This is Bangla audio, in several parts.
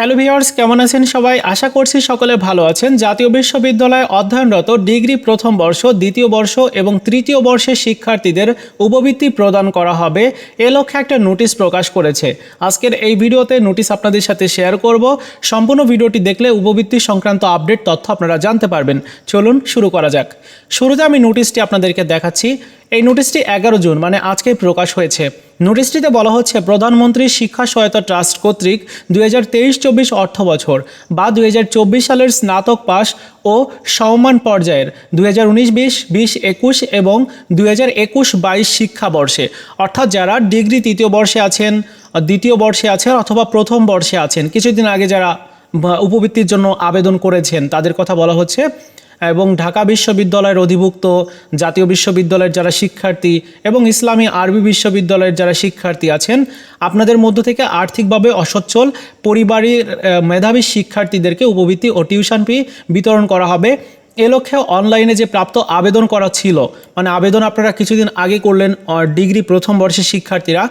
হ্যালো ভিউয়ার্স কেমন আছেন সবাই? আশা করছি সকলে ভালো আছেন। জাতীয় বিশ্ববিদ্যালয়ে অধ্যয়নরত ডিগ্রি প্রথম বর্ষ, দ্বিতীয় বর্ষ এবং তৃতীয় বর্ষের শিক্ষার্থীদের উপবৃত্তি প্রদান করা হবে। এ লক্ষ্যে একটা নোটিশ প্রকাশ করেছে। আজকের এই ভিডিওতে নোটিশ আপনাদের সাথে শেয়ার করব। সম্পূর্ণ ভিডিওটি দেখলে উপবৃত্তি সংক্রান্ত আপডেট তথ্য আপনারা জানতে পারবেন। চলুন শুরু করা যাক। শুরুতে আমি নোটিশটি আপনাদেরকে দেখাচ্ছি। এই নোটিশটি এগারো জুন মানে আজকে প্রকাশ হয়েছে। নোটিশটিতে বলা হচ্ছে, প্রধানমন্ত্রী শিক্ষা সহায়তা ট্রাস্ট কর্তৃক দুই হাজার তেইশ চব্বিশ অর্থ বছর বা দুই হাজার চব্বিশ সালের স্নাতক পাস ও সমমান পর্যায়ের দুই হাজার উনিশ, বিশ বিশ, একুশ এবং দুই হাজার একুশ বাইশ শিক্ষাবর্ষে, অর্থাৎ যারা ডিগ্রি তৃতীয় বর্ষে আছেন, দ্বিতীয় বর্ষে আছেন অথবা প্রথম বর্ষে আছেন, কিছুদিন আগে যারা উপবৃত্তির জন্য আবেদন করেছেন, তাদের কথা বলা হচ্ছে। এবং ঢাকা বিশ্ববিদ্যালয়ের অধিভুক্ত জাতীয় বিশ্ববিদ্যালয়ের যারা শিক্ষার্থী এবং ইসলামী আরবি বিশ্ববিদ্যালয়ের যারা শিক্ষার্থী আছেন, আপনাদের মধ্য থেকে আর্থিকভাবে অসচ্ছল পরিবারের মেধাবী শিক্ষার্থীদেরকে উপবৃত্তি ও টিউশন ফি বিতরণ করা হবে। এ লক্ষ্যে অনলাইনে যে প্রাপ্ত আবেদন করা ছিল মানে আবেদন আপনারা কিছুদিন আগে করলেন ডিগ্রি প্রথম বর্ষের শিক্ষার্থীরা।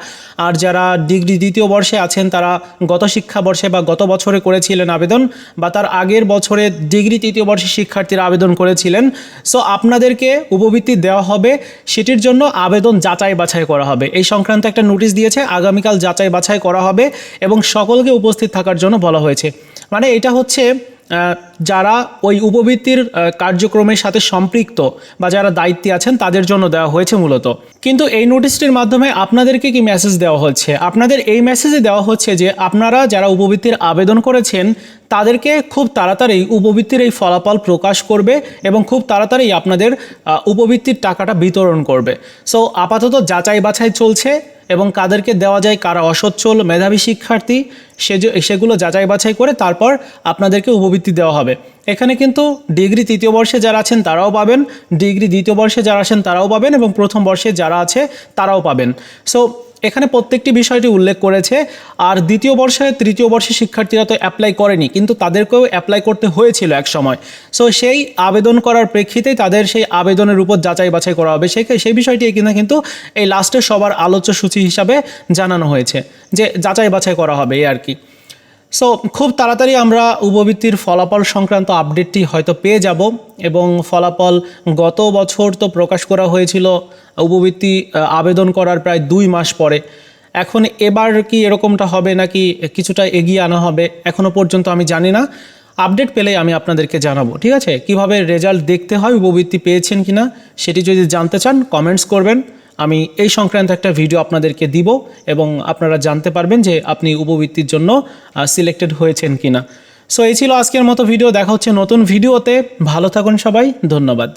আর যারা ডিগ্রি দ্বিতীয় বর্ষে আছেন, তারা গত শিক্ষাবর্ষে বা গত বছরে করেছিলেন আবেদন, বা তার আগের বছরে ডিগ্রি তৃতীয় বর্ষের শিক্ষার্থীরা আবেদন করেছিলেন। সো আপনাদেরকে উপবৃত্তি দেওয়া হবে, সেটির জন্য আবেদন যাচাই বাছাই করা হবে। এই সংক্রান্ত একটা নোটিশ দিয়েছে, আগামীকাল যাচাই বাছাই করা হবে এবং সকলকে উপস্থিত থাকার জন্য বলা হয়েছে। মানে এটা হচ্ছে যারা ওই উপবৃত্তির কার্যক্রমের সাথে সম্পৃক্ত বা যারা দায়িত্বে আছেন তাদের জন্য দেওয়া হয়েছে মূলত। কিন্তু এই নোটিশটির মাধ্যমে আপনাদেরকে কি মেসেজ দেওয়া হচ্ছে? আপনাদের এই মেসেজে দেওয়া হচ্ছে যে আপনারা যারা উপবৃত্তির আবেদন করেছেন, তাদেরকে খুব তাড়াতাড়ি উপবৃত্তির এই ফলাফল প্রকাশ করবে এবং খুব তাড়াতাড়ি আপনাদের উপবৃত্তির টাকাটা বিতরণ করবে। সো আপাতত যাচাই বাছাই চলছে। এবং কাদেরকে দেওয়া যায় কারা অসচ্ছল, মেধাবী শিক্ষার্থী সে সেগুলো যাচাই বাছাই করে তারপর আপনাদেরকে উপবৃত্তি দেওয়া হবে। এখানে কিন্তু ডিগ্রি তৃতীয় বর্ষে যারা আছেন তারাও পাবেন, ডিগ্রি দ্বিতীয় বর্ষে যারা আছেন তারাও পাবেন এবং প্রথম বর্ষে যারা আছে তারাও পাবেন। সো এখানে প্রত্যেকটি বিষয়টি উল্লেখ করেছে, আর দ্বিতীয় বর্ষে, তৃতীয় বর্ষে শিক্ষার্থীরা তো অ্যাপ্লাই করেনি, কিন্তু তাদেরকেও অ্যাপ্লাই করতে হয়েছিল এক সময় সো সেই আবেদন করার প্রেক্ষিতেই তাদের সেই আবেদনের উপর যাচাই বাছাই করা হবে। সেই সেই বিষয়টি কিনা কিন্তু এই লাস্টে সবার আলোচ্য সূচি হিসাবে জানানো হয়েছে, যে যাচাই বাছাই করা হবে এই আর কি। সো খুব তাড়াতাড়ি আমরা উপবৃত্তির ফলাফল সংক্রান্ত আপডেটটি হয়তো পেয়ে যাব এবং ফলাফল গত বছর তো প্রকাশ করা হয়েছিল, উপবৃত্তি আবেদন করার প্রায় দুই মাস পরে। এখন এবার কি এরকমটা হবে নাকি কিছুটা এগিয়ে আনা হবে এখনও পর্যন্ত আমি জানি না। আপডেট পেলেই আমি আপনাদেরকে জানাব, ঠিক আছে? কীভাবে রেজাল্ট দেখতে হয়, উপবৃত্তি পেয়েছেন কি না সেটি যদি জানতে চান, কমেন্টস করবেন। আমি এই সংক্রান্ত একটা ভিডিও আপনাদেরকে দিব এবং আপনারা জানতে পারবেন যে আপনি উপবৃত্তির জন্য সিলেক্টেড হয়েছেন কি না সো এই ছিল আজকের মতো ভিডিও। দেখা হচ্ছে নতুন ভিডিওতে। ভালো থাকুন সবাই। ধন্যবাদ।